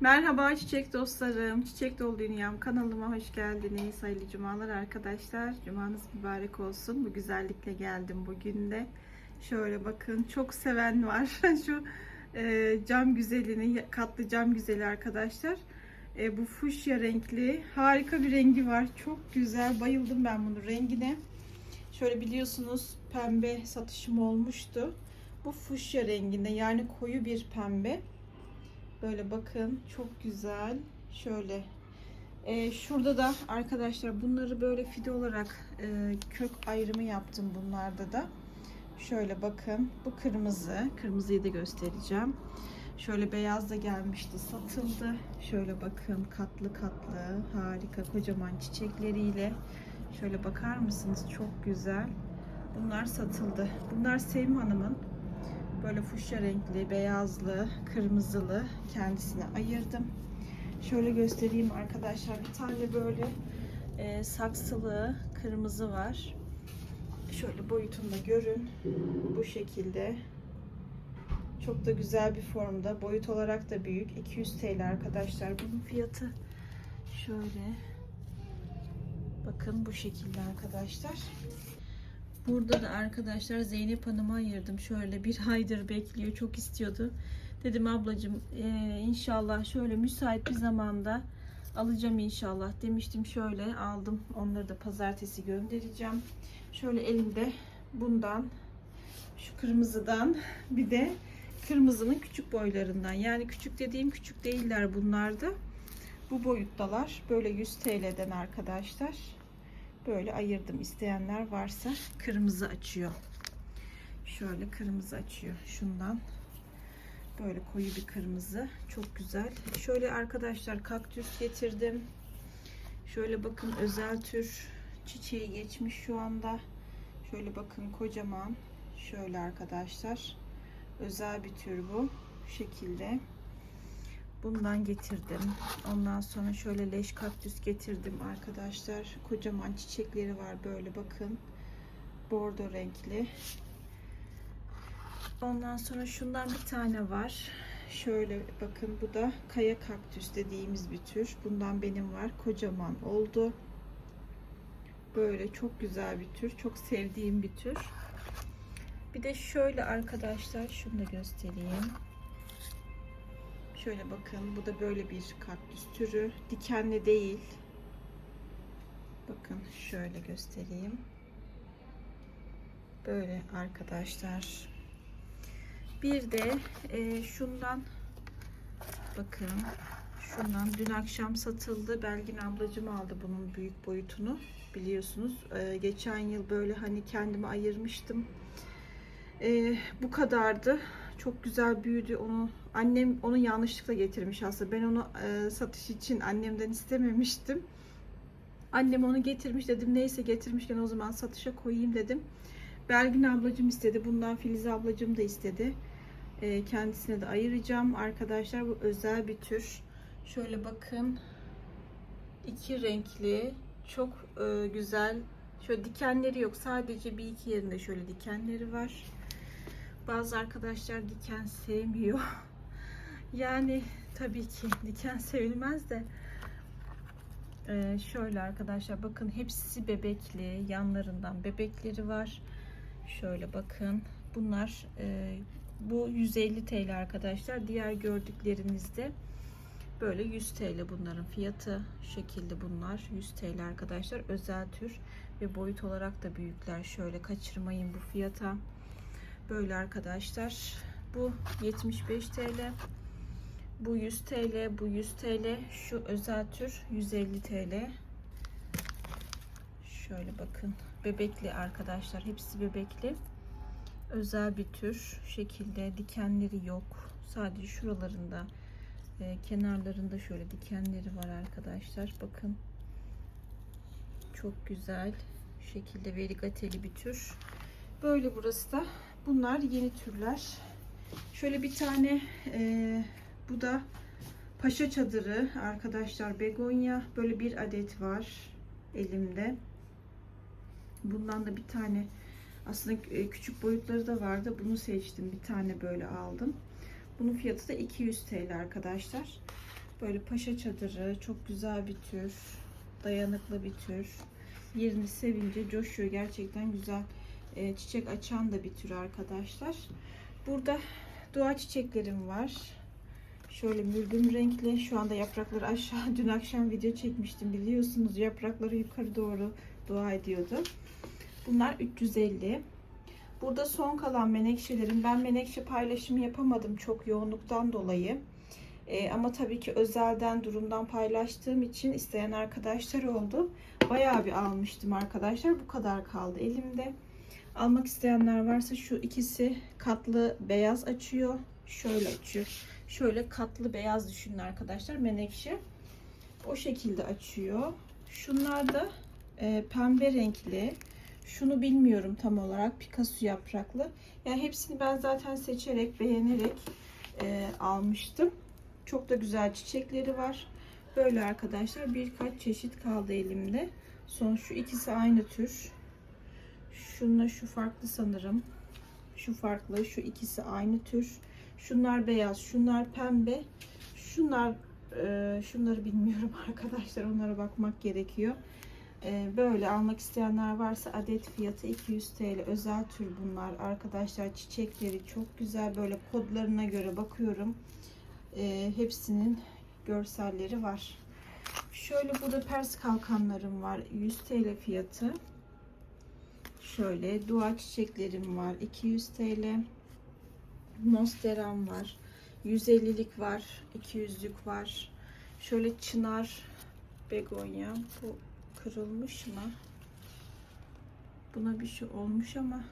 Merhaba çiçek dostlarım, Çiçek Dolu Dünyam kanalıma hoş geldiniz. Hayırlı cumalar arkadaşlar. Cumanız mübarek olsun. Bu güzellikle geldim bugün de. Şöyle bakın çok seven var. Şu e, cam güzelini, katlı cam güzeli arkadaşlar. E, bu fuşya renkli harika bir rengi var. Çok güzel. Bayıldım ben bunun rengine. Şöyle biliyorsunuz pembe satışım olmuştu. Bu fuşya renginde yani koyu bir pembe. Böyle bakın çok güzel. Şöyle. Ee, şurada da arkadaşlar bunları böyle fide olarak e, kök ayrımı yaptım bunlarda da. Şöyle bakın. Bu kırmızı. Kırmızıyı da göstereceğim. Şöyle beyaz da gelmişti. Satıldı. Şöyle bakın katlı katlı. Harika kocaman çiçekleriyle. Şöyle bakar mısınız? Çok güzel. Bunlar satıldı. Bunlar Sevim Hanım'ın böyle fuşya renkli, beyazlı, kırmızılı kendisine ayırdım. Şöyle göstereyim arkadaşlar. Bir tane böyle e, saksılı kırmızı var. Şöyle boyutunu da görün. Bu şekilde. Çok da güzel bir formda. Boyut olarak da büyük. 200 TL arkadaşlar. Bunun fiyatı şöyle. Bakın bu şekilde arkadaşlar. Burada da arkadaşlar Zeynep Hanım'a ayırdım. Şöyle bir aydır bekliyor. Çok istiyordu. Dedim ablacığım e, inşallah şöyle müsait bir zamanda alacağım inşallah demiştim. Şöyle aldım. Onları da pazartesi göndereceğim. Şöyle elimde bundan şu kırmızıdan bir de kırmızının küçük boylarından. Yani küçük dediğim küçük değiller bunlar da. Bu boyuttalar. Böyle 100 TL'den arkadaşlar böyle ayırdım. İsteyenler varsa. Kırmızı açıyor. Şöyle kırmızı açıyor şundan. Böyle koyu bir kırmızı. Çok güzel. Şöyle arkadaşlar kaktüs getirdim. Şöyle bakın özel tür çiçeği geçmiş şu anda. Şöyle bakın kocaman. Şöyle arkadaşlar. Özel bir tür bu. Bu şekilde Bundan getirdim. Ondan sonra şöyle leş kaktüs getirdim arkadaşlar. Kocaman çiçekleri var böyle bakın. Bordo renkli. Ondan sonra şundan bir tane var. Şöyle bakın bu da kaya kaktüs dediğimiz bir tür. Bundan benim var. Kocaman oldu. Böyle çok güzel bir tür. Çok sevdiğim bir tür. Bir de şöyle arkadaşlar şunu da göstereyim. Şöyle bakın bu da böyle bir kaktüs türü. Dikenli değil. Bakın şöyle göstereyim. Böyle arkadaşlar. Bir de e, şundan bakın şundan dün akşam satıldı. Belgin ablacım aldı bunun büyük boyutunu. Biliyorsunuz. E, geçen yıl böyle hani kendime ayırmıştım. E, bu kadardı çok güzel büyüdü onu. Annem onu yanlışlıkla getirmiş aslında. Ben onu e, satış için annemden istememiştim. Annem onu getirmiş dedim. Neyse getirmişken o zaman satışa koyayım dedim. Belgin ablacım istedi. Bundan Filiz ablacım da istedi. E, kendisine de ayıracağım. Arkadaşlar bu özel bir tür. Şöyle bakın. iki renkli. Çok e, güzel. Şöyle dikenleri yok. Sadece bir iki yerinde şöyle dikenleri var. Bazı arkadaşlar diken sevmiyor. yani tabii ki diken sevilmez de. Ee, şöyle arkadaşlar bakın hepsi bebekli. Yanlarından bebekleri var. Şöyle bakın. Bunlar e, bu 150 TL arkadaşlar. Diğer gördüklerinizde böyle 100 TL bunların fiyatı şekilde bunlar. 100 TL arkadaşlar özel tür. Ve boyut olarak da büyükler. Şöyle kaçırmayın bu fiyata Böyle arkadaşlar. Bu 75 TL. Bu 100 TL. Bu 100 TL. Şu özel tür 150 TL. Şöyle bakın. Bebekli arkadaşlar. Hepsi bebekli. Özel bir tür. şekilde dikenleri yok. Sadece şuralarında e, kenarlarında şöyle dikenleri var arkadaşlar. Bakın. Çok güzel. Şekilde verigateli bir tür. Böyle burası da. Bunlar yeni türler. Şöyle bir tane e, bu da paşa çadırı arkadaşlar begonya. Böyle bir adet var elimde. Bundan da bir tane aslında e, küçük boyutları da vardı. Bunu seçtim. Bir tane böyle aldım. Bunun fiyatı da 200 TL arkadaşlar. Böyle paşa çadırı. Çok güzel bir tür. Dayanıklı bir tür. Yerini sevince coşuyor. Gerçekten güzel. E, çiçek açan da bir tür arkadaşlar. Burada doğa çiçeklerim var. Şöyle mürgüm renkli. Şu anda yaprakları aşağı. Dün akşam video çekmiştim biliyorsunuz. Yaprakları yukarı doğru dua ediyordu. Bunlar 350. Burada son kalan menekşelerim. Ben menekşe paylaşımı yapamadım çok yoğunluktan dolayı. Ee, ama tabii ki özelden durumdan paylaştığım için isteyen arkadaşlar oldu. Bayağı bir almıştım arkadaşlar. Bu kadar kaldı elimde. Almak isteyenler varsa şu ikisi katlı beyaz açıyor. Şöyle açıyor. Şöyle katlı beyaz düşünün arkadaşlar. Menekşe. O şekilde açıyor. Şunlar da e, pembe renkli. Şunu bilmiyorum tam olarak. Picasso yapraklı. Yani hepsini ben zaten seçerek, beğenerek e, almıştım. Çok da güzel çiçekleri var. Böyle arkadaşlar birkaç çeşit kaldı elimde. Son şu ikisi aynı tür. Şununla şu farklı sanırım. Şu farklı. Şu ikisi aynı tür. Şunlar beyaz. Şunlar pembe. Şunlar e, şunları bilmiyorum arkadaşlar. Onlara bakmak gerekiyor. E, böyle almak isteyenler varsa adet fiyatı 200 TL. Özel tür bunlar. Arkadaşlar çiçekleri çok güzel. Böyle kodlarına göre bakıyorum. E, hepsinin görselleri var. Şöyle burada pers kalkanlarım var. 100 TL fiyatı. Şöyle dua çiçeklerim var. 200 TL. Monsteram var. 150'lik var. 200'lük var. Şöyle çınar begonya. Bu kırılmış mı? Buna bir şey olmuş ama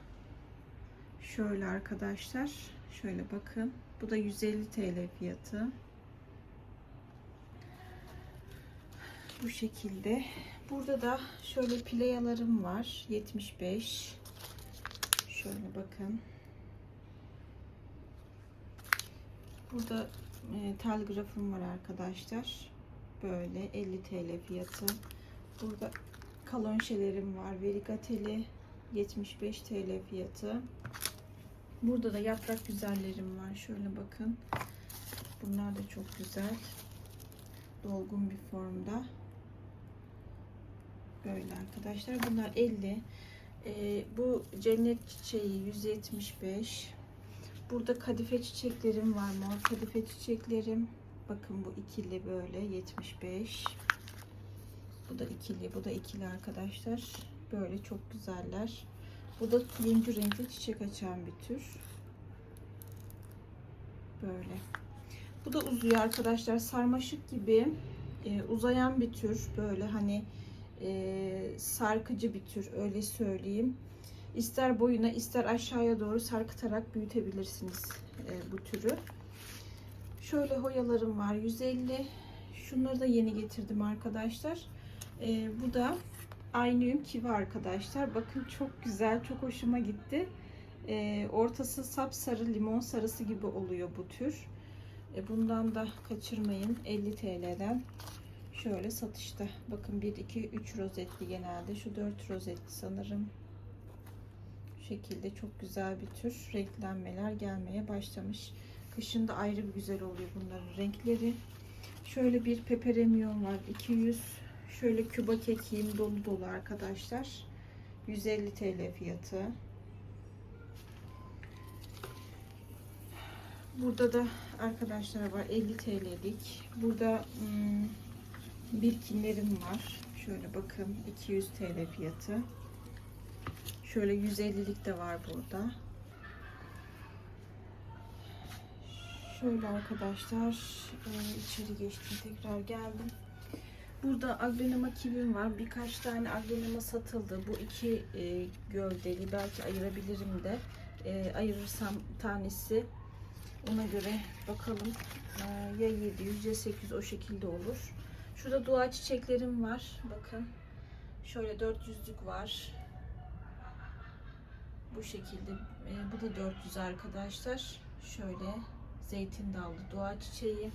şöyle arkadaşlar. Şöyle bakın. Bu da 150 TL fiyatı. Bu şekilde. Burada da şöyle playalarım var. 75. Şöyle bakın. Burada e, telgrafım var arkadaşlar. Böyle 50 TL fiyatı. Burada kalonşelerim var. Verigateli 75 TL fiyatı. Burada da yaprak güzellerim var. Şöyle bakın. Bunlar da çok güzel. Dolgun bir formda. Böyle arkadaşlar. Bunlar 50. Ee, bu cennet çiçeği 175. Burada kadife çiçeklerim var. Mor kadife çiçeklerim. Bakın bu ikili böyle 75. Bu da ikili. Bu da ikili arkadaşlar. Böyle çok güzeller. Bu da turuncu renkli çiçek açan bir tür. Böyle. Bu da uzuyor arkadaşlar. Sarmaşık gibi e, uzayan bir tür. Böyle hani e, sarkıcı bir tür. Öyle söyleyeyim. İster boyuna ister aşağıya doğru sarkıtarak büyütebilirsiniz e, bu türü. Şöyle hoyalarım var. 150. Şunları da yeni getirdim arkadaşlar. E, bu da Aynıyum kivi arkadaşlar. Bakın çok güzel, çok hoşuma gitti. E, ortası sapsarı, limon sarısı gibi oluyor bu tür. E, bundan da kaçırmayın. 50 TL'den şöyle satışta. Bakın 1, 2, 3 rozetli genelde. Şu 4 rozetli sanırım. Bu şekilde çok güzel bir tür. Renklenmeler gelmeye başlamış. Kışında ayrı bir güzel oluyor bunların renkleri. Şöyle bir peperemiyon var. 200 Şöyle küba kekiğim dolu dolu arkadaşlar. 150 TL fiyatı. Burada da arkadaşlar var 50 TL'lik. Burada hmm, birkinlerim var. Şöyle bakın 200 TL fiyatı. Şöyle 150'lik de var burada. Şöyle arkadaşlar e, içeri geçtim tekrar geldim. Burada agronema kivim var. Birkaç tane agronema satıldı. Bu iki e, gövdeli. Belki ayırabilirim de. E, ayırırsam tanesi ona göre bakalım. Ya 700 ya 800 o şekilde olur. Şurada dua çiçeklerim var. Bakın. Şöyle 400'lük var. Bu şekilde. E, bu da 400 arkadaşlar. Şöyle zeytin dallı dua çiçeği.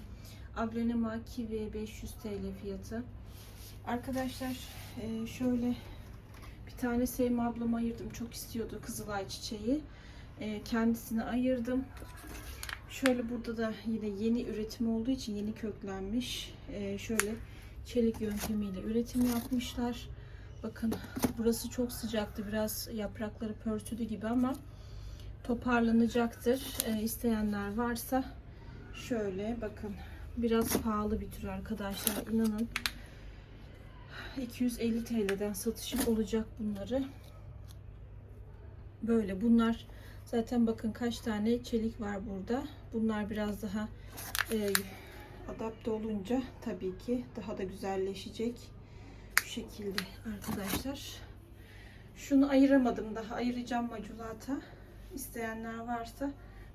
Ablenema kivi 500 TL fiyatı. Arkadaşlar e, şöyle bir tane Sevim ablama ayırdım. Çok istiyordu kızılay çiçeği. E, kendisine ayırdım. Şöyle burada da yine yeni üretim olduğu için yeni köklenmiş. Ee, şöyle çelik yöntemiyle üretim yapmışlar. Bakın burası çok sıcaktı. Biraz yaprakları pörtüdü gibi ama toparlanacaktır. Ee, isteyenler varsa şöyle bakın biraz pahalı bir tür arkadaşlar. İnanın 250 TL'den satışım olacak bunları. Böyle bunlar zaten bakın kaç tane çelik var burada. Bunlar biraz daha e, adapte olunca tabii ki daha da güzelleşecek. Şu şekilde arkadaşlar. Şunu ayıramadım daha. Ayıracağım maculata. İsteyenler varsa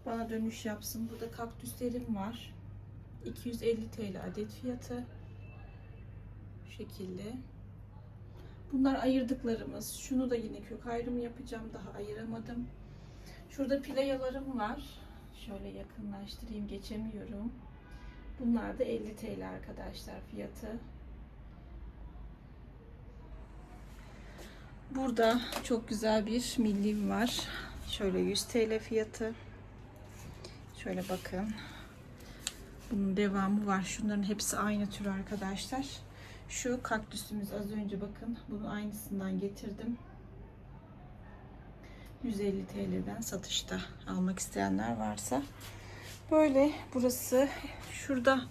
bana dönüş yapsın. Burada kaktüslerim var. 250 TL adet fiyatı. Şu şekilde. Bunlar ayırdıklarımız. Şunu da yine kök ayrımı yapacağım. Daha ayıramadım. Şurada playalarım var. Şöyle yakınlaştırayım. Geçemiyorum. Bunlar da 50 TL arkadaşlar fiyatı. Burada çok güzel bir millim var. Şöyle 100 TL fiyatı. Şöyle bakın. Bunun devamı var. Şunların hepsi aynı tür arkadaşlar. Şu kaktüsümüz az önce bakın. Bunun aynısından getirdim. 150 TL'den satışta almak isteyenler varsa. Böyle burası şurada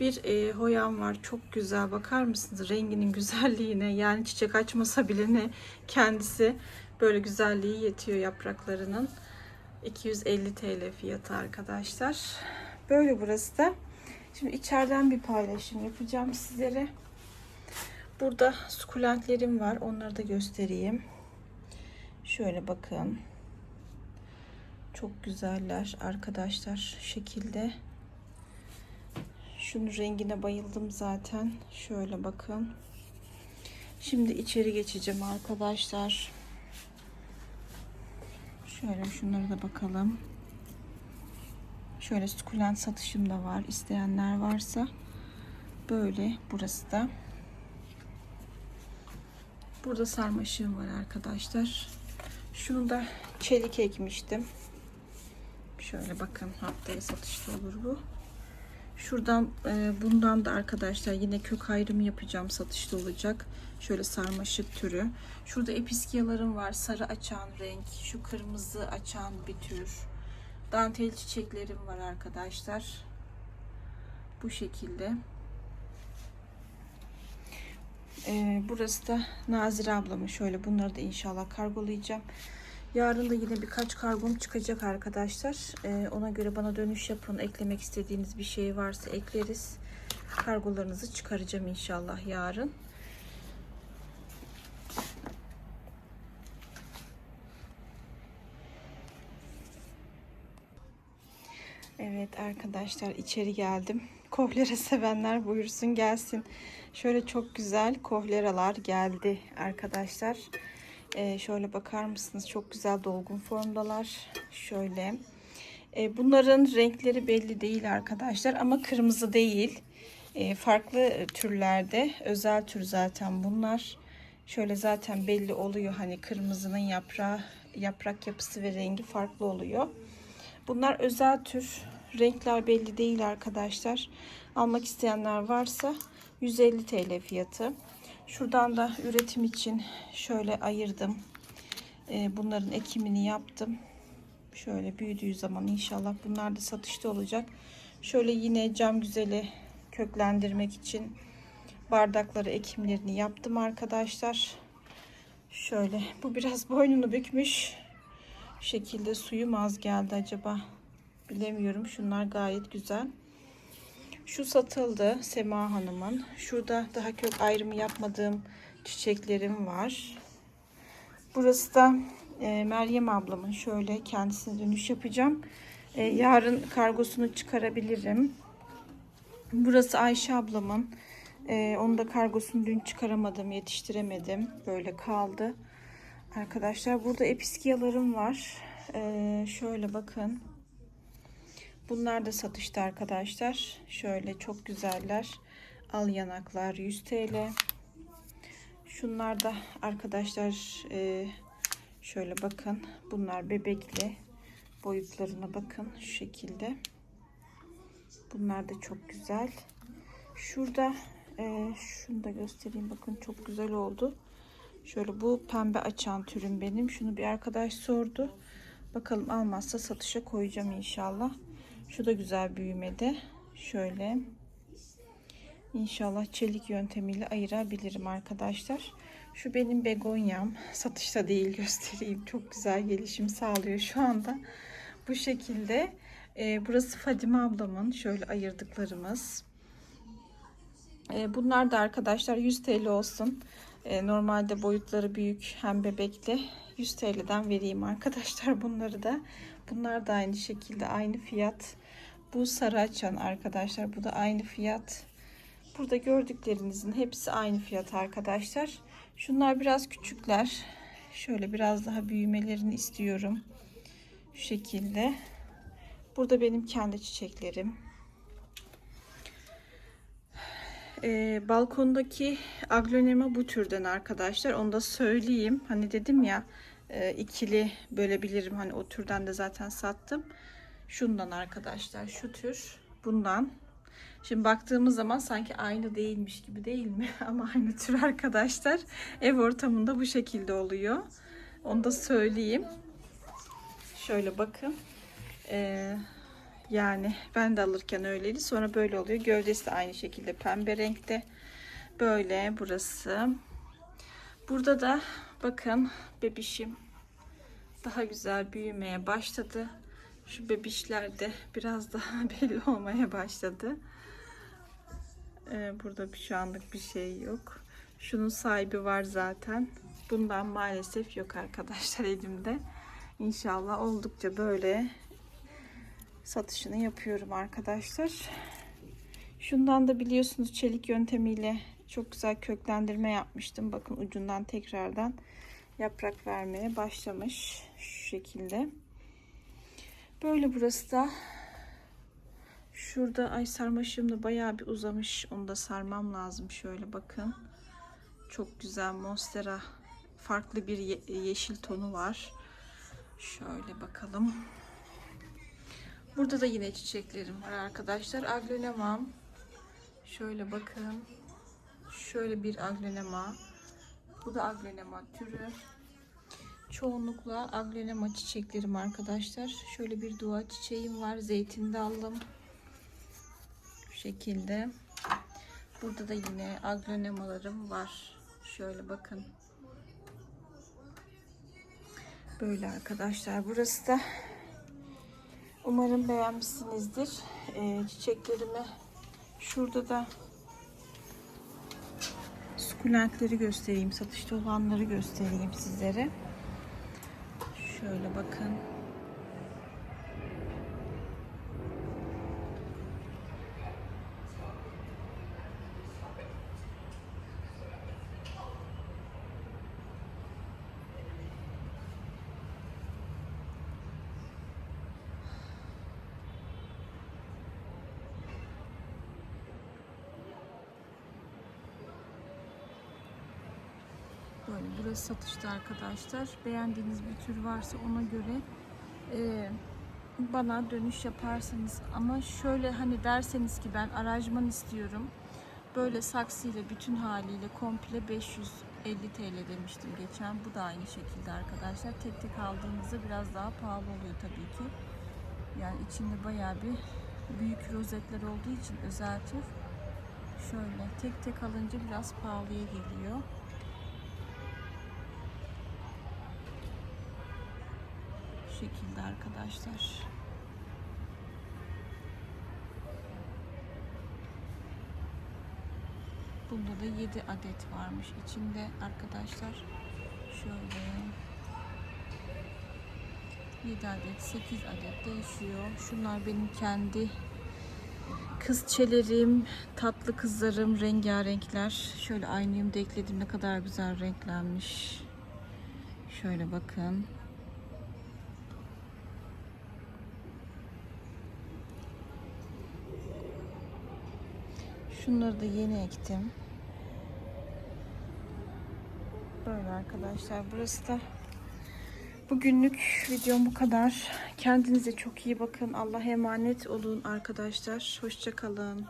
bir e, hoyam var. Çok güzel. Bakar mısınız renginin güzelliğine? Yani çiçek açmasa bile ne kendisi böyle güzelliği yetiyor yapraklarının. 250 TL fiyatı arkadaşlar. Böyle burası da. Şimdi içeriden bir paylaşım yapacağım sizlere. Burada sukulentlerim var. Onları da göstereyim. Şöyle bakın. Çok güzeller arkadaşlar. Şekilde. Şunun rengine bayıldım zaten. Şöyle bakın. Şimdi içeri geçeceğim arkadaşlar. Şöyle şunları da bakalım. Şöyle sukulent satışım da var. İsteyenler varsa böyle burası da. Burada sarmaşığım var arkadaşlar. Şunu da çelik ekmiştim. Şöyle bakın haftaya satışta olur bu. Şuradan e, bundan da arkadaşlar yine kök ayrımı yapacağım satışta olacak. Şöyle sarmaşık türü. Şurada episkiyalarım var. Sarı açan renk. Şu kırmızı açan bir tür. Dantel çiçeklerim var arkadaşlar. Bu şekilde. Ee, burası da Nazire ablamın. Şöyle bunları da inşallah kargolayacağım. Yarın da yine birkaç kargom çıkacak arkadaşlar. Ee, ona göre bana dönüş yapın. Eklemek istediğiniz bir şey varsa ekleriz. Kargolarınızı çıkaracağım inşallah yarın. Evet arkadaşlar içeri geldim. Kohlera sevenler buyursun gelsin. Şöyle çok güzel kohleralar geldi arkadaşlar. Ee, şöyle bakar mısınız? Çok güzel dolgun formdalar. Şöyle. Ee, bunların renkleri belli değil arkadaşlar ama kırmızı değil. Ee, farklı türlerde özel tür zaten bunlar. Şöyle zaten belli oluyor hani kırmızının yaprağı yaprak yapısı ve rengi farklı oluyor. Bunlar özel tür. Renkler belli değil arkadaşlar. Almak isteyenler varsa 150 TL fiyatı. Şuradan da üretim için şöyle ayırdım. Ee, bunların ekimini yaptım. Şöyle büyüdüğü zaman inşallah bunlar da satışta olacak. Şöyle yine cam güzeli köklendirmek için bardakları ekimlerini yaptım arkadaşlar. Şöyle bu biraz boynunu bükmüş. Şekilde suyum az geldi acaba. Bilemiyorum. Şunlar gayet güzel. Şu satıldı Sema Hanım'ın. Şurada daha kök ayrımı yapmadığım çiçeklerim var. Burası da e, Meryem ablamın. Şöyle kendisine dönüş yapacağım. E, yarın kargosunu çıkarabilirim. Burası Ayşe ablamın. E, onu da kargosunu dün çıkaramadım, yetiştiremedim. Böyle kaldı. Arkadaşlar burada episkiyalarım var. E, şöyle bakın. Bunlar da satışta arkadaşlar. Şöyle çok güzeller. Al yanaklar 100 TL. Şunlar da arkadaşlar e, şöyle bakın. Bunlar bebekli. Boyutlarına bakın şu şekilde. Bunlar da çok güzel. Şurada e, şunu da göstereyim. Bakın çok güzel oldu. Şöyle bu pembe açan türüm benim. Şunu bir arkadaş sordu. Bakalım almazsa satışa koyacağım inşallah. Şu da güzel büyümede. Şöyle. İnşallah çelik yöntemiyle ayırabilirim arkadaşlar. Şu benim begonyam. Satışta değil göstereyim. Çok güzel gelişim sağlıyor şu anda. Bu şekilde. Ee, burası Fadime ablamın. Şöyle ayırdıklarımız. Ee, bunlar da arkadaşlar 100 TL olsun. Ee, normalde boyutları büyük hem bebekli. 100 TL'den vereyim arkadaşlar bunları da. Bunlar da aynı şekilde aynı fiyat. Bu sarı açan arkadaşlar. Bu da aynı fiyat. Burada gördüklerinizin hepsi aynı fiyat arkadaşlar. Şunlar biraz küçükler. Şöyle biraz daha büyümelerini istiyorum. Şu şekilde. Burada benim kendi çiçeklerim. Ee, balkondaki aglonema bu türden arkadaşlar. Onu da söyleyeyim. Hani dedim ya e, ikili bölebilirim. Hani o türden de zaten sattım. Şundan arkadaşlar. Şu tür. Bundan. Şimdi baktığımız zaman sanki aynı değilmiş gibi değil mi? Ama aynı tür arkadaşlar. Ev ortamında bu şekilde oluyor. Onu da söyleyeyim. Şöyle bakın. Ee, yani ben de alırken öyleydi. Sonra böyle oluyor. Gövdesi de aynı şekilde pembe renkte. Böyle burası. Burada da bakın bebişim daha güzel büyümeye başladı. Şu bebişler de biraz daha belli olmaya başladı. Ee, burada şu anlık bir şey yok. Şunun sahibi var zaten. Bundan maalesef yok arkadaşlar elimde. İnşallah oldukça böyle satışını yapıyorum arkadaşlar. Şundan da biliyorsunuz çelik yöntemiyle çok güzel köklendirme yapmıştım. Bakın ucundan tekrardan yaprak vermeye başlamış. Şu şekilde. Böyle burası da şurada ay sarmaşığım da bayağı bir uzamış. Onu da sarmam lazım. Şöyle bakın. Çok güzel monstera. Farklı bir ye yeşil tonu var. Şöyle bakalım. Burada da yine çiçeklerim var arkadaşlar. Aglonemam. Şöyle bakın. Şöyle bir aglonema. Bu da aglonema türü. Çoğunlukla aglonema çiçeklerim arkadaşlar. Şöyle bir dua çiçeğim var. Zeytin dalım. Bu şekilde. Burada da yine aglonemalarım var. Şöyle bakın. Böyle arkadaşlar. Burası da umarım beğenmişsinizdir. Ee, çiçeklerimi şurada da sukulentleri göstereyim. Satışta olanları göstereyim sizlere. Şöyle bakın. Böyle burası satışta arkadaşlar. Beğendiğiniz bir tür varsa ona göre e, bana dönüş yaparsınız. Ama şöyle hani derseniz ki ben aranjman istiyorum. Böyle saksıyla bütün haliyle komple 550 TL demiştim geçen. Bu da aynı şekilde arkadaşlar. Tek tek aldığınızda biraz daha pahalı oluyor tabii ki. Yani içinde bayağı bir büyük rozetler olduğu için özel tür. Şöyle tek tek alınca biraz pahalıya geliyor. Şekilde arkadaşlar. Bunda da 7 adet varmış içinde arkadaşlar. Şöyle 7 adet 8 adet değişiyor. Şunlar benim kendi kızçelerim, tatlı kızlarım, rengarenkler. Şöyle aynıyımda ekledim ne kadar güzel renklenmiş. Şöyle bakın. Şunları da yeni ektim. Böyle arkadaşlar. Burası da Bugünlük videom bu kadar. Kendinize çok iyi bakın. Allah'a emanet olun arkadaşlar. Hoşçakalın.